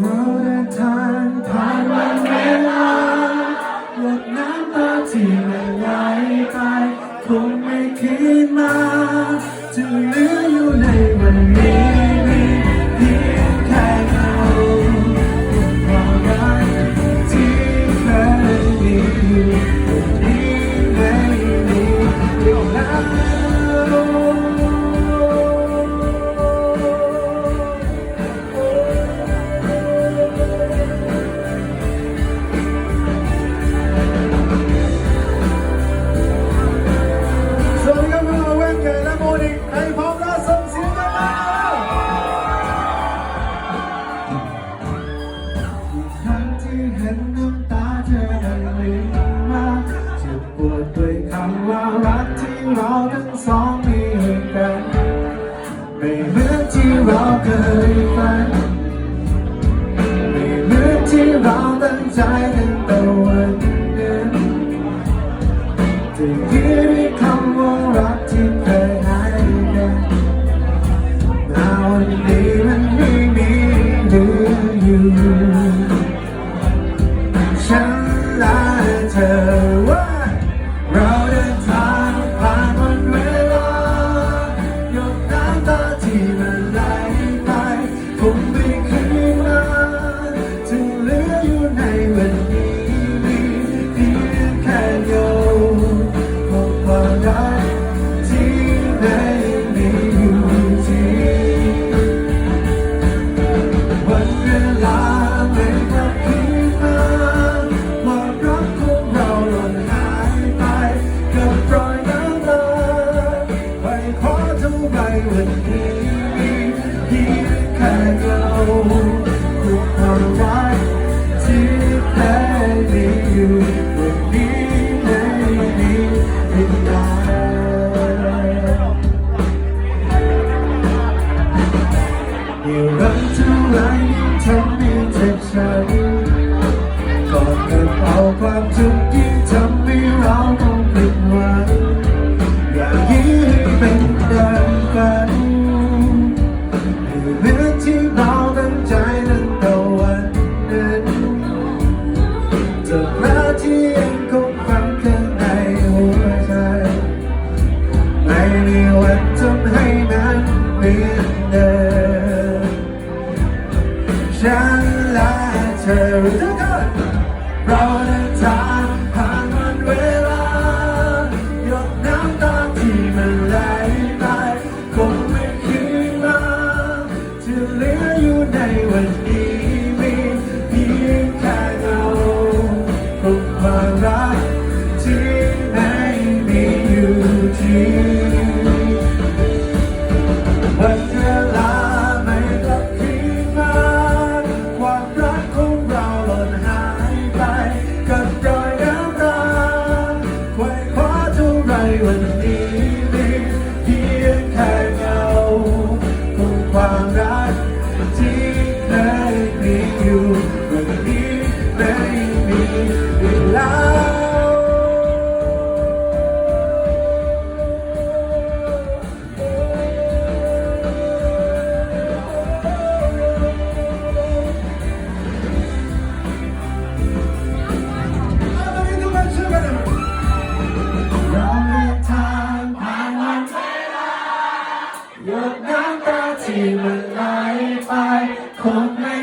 เราเดินทางผ่านวันเวลาหยดน้ำตาที่ไหลไปคงไม่คิดมาจะเหลืออยู่ในวันนี้ มือนที่เราเคยฝันไม่เหมือนที่เราตั้งใจ alive. ธอมาที่ยังคงฝันข้างในหัวใจไม่มีวันทำให้มันเปลี่ยนเดิมฉันและเธอรู้กคนเรา I wanna be ไปคงไม่